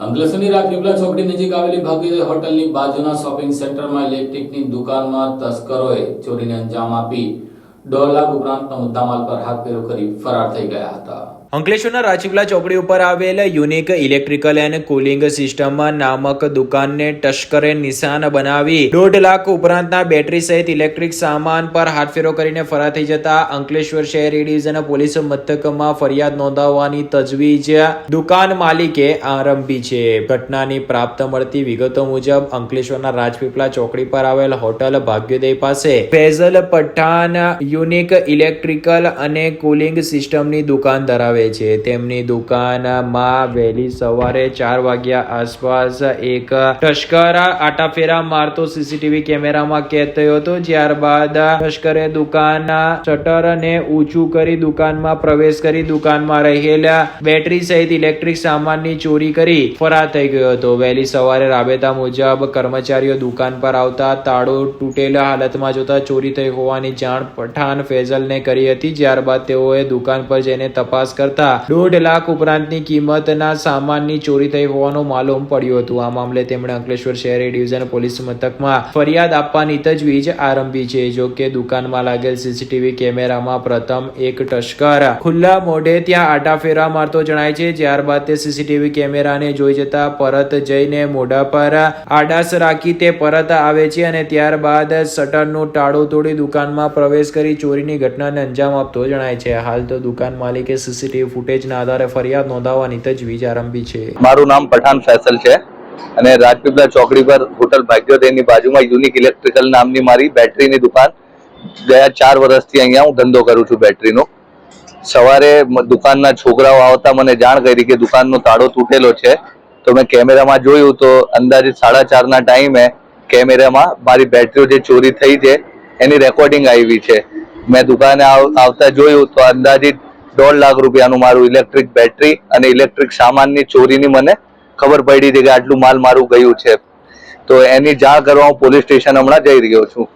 અંકલેશ્વરની રાજપીપળા ચોકડી નજીક આવેલી ભાગીરથ હોટલની બાજુના શોપિંગ સેન્ટરમાં ઇલેક્ટ્રિકની દુકાનમાં તસ્કરોએ ચોરીને અંજામ આપી દોઢ લાખ ઉપરાંતનો મુદ્દામાલ પર હાથ ફેરો કરી ફરાર થઈ ગયા હતા. અંકલેશ્વરના રાજપીપળા ચોકડી ઉપર આવેલ unique electrical and cooling system નામક દુકાનને ટશ્કરે નિશાન બનાવી દોઢ લાખ ઉપરાંતના બેટરી સહિત ઇલેક્ટ્રિક સામાન પર હાથફેરો કરીને ફરાર થઈ જતા અંકલેશ્વર શહેર ડિવિઝન પોલીસ મથકમાં ફરિયાદ નોંધાવવાની તજવીજ દુકાન માલિકે આરંભી છે. ઘટનાની પ્રાપ્ત મળતી વિગતો મુજબ અંકલેશ્વરના રાજપીપળા ચોકડી પર આવેલ હોટલ ભાગ્યોદય પાસે ફેઝલ પઠાણ યુનિક ઇલેક્ટ્રિકલ અને કુલિંગ સિસ્ટમની દુકાન ધરાવે છે. તેમની દુકાનમાં વહેલી સવારે ચાર વાગ્યા આસપાસ એક તસ્કર આટાફેરા મારતો સીસીટીવી કેમેરામાં કેદ થયો હતો. ત્યારબાદ તસ્કરે દુકાનના શટરને ઊંચું કરી દુકાનમાં પ્રવેશ કરી દુકાનમાં રહેલા બેટરી સહિત ઇલેક્ટ્રિક સામાનની ચોરી કરી ફરાર થઈ ગયો હતો. વહેલી સવારે રાબેતા મુજબ કર્મચારીઓ દુકાન પર આવતા તાળો તૂટેલા હાલતમાં જોતા ચોરી થઈ હોવાની જાણ પઠાણ ફેઝલને કરી હતી. ત્યારબાદ તેઓએ દુકાન પર જઈને તપાસ કરતા દોઢ લાખ ઉપરાંતની કિંમતના સામાનની ચોરી થઈ હોવાનું માલુમ પડ્યું હતું. આ મામલે તેમણે અંકલેશ્વર શહેર ડિવિઝન પોલીસ મથકમાં ફરિયાદ આપવાની તજવીજ આરંભી છે. જો કે દુકાનમાં લાગેલ સીસીટીવી કેમેરામાં પ્રથમ એક તસ્કર ખુલ્લા મોઢે ત્યાં આટાફેરા મારતો જણાય છે. ત્યારબાદ તે સીસીટીવી કેમેરાને જોઈ જતા પરત જઈને મોઢા પર આડાસ રાખી તે પરત આવે છે અને ત્યારબાદ શટરનું ટાળું તોડી દુકાનમાં પ્રવેશ કરી ચોરીની ઘટનાને અંજામ આપતો જણાય છે. હાલ તો દુકાન માલિકે સીસીટીવી ફૂટેજના આધારે ફરિયાદ નોંધાવવાની તજવીજ આરંભી છે. મારું નામ પઠાણ ફેસલ છે અને રાજપીપળા ચોકડી પર હોટલ ભાગ્યોદયની બાજુમાં યુનિક ઇલેક્ટ્રિકલ નામની મારી બેટરીની દુકાન. ગયા ચાર વર્ષથી અહીંયા હું ધંધો કરું છું બેટરીનો. સવારે દુકાનના છોકરાઓ આવતા મને જાણ કરી કે દુકાનનો તાળો તૂટેલો છે. તો મેં કેમેરામાં જોયું તો અંદાજે સાડા ચારના ટાઈમે કેમેરામાં મારી બેટરીઓ જે ચોરી થઈ છે એની રેકોર્ડિંગ આવી છે. મેં દુકાને આવતા જોયું તો અંદાજિત દોઢ લાખ રૂપિયાનું મારું ઇલેક્ટ્રિક બેટરી અને ઇલેક્ટ્રિક સામાનની ચોરીની મને ખબર પડી હતી કે આટલું માલ મારું ગયું છે. તો એની જાણ કરવા હું પોલીસ સ્ટેશન હમણાં જઈ રહ્યો છું.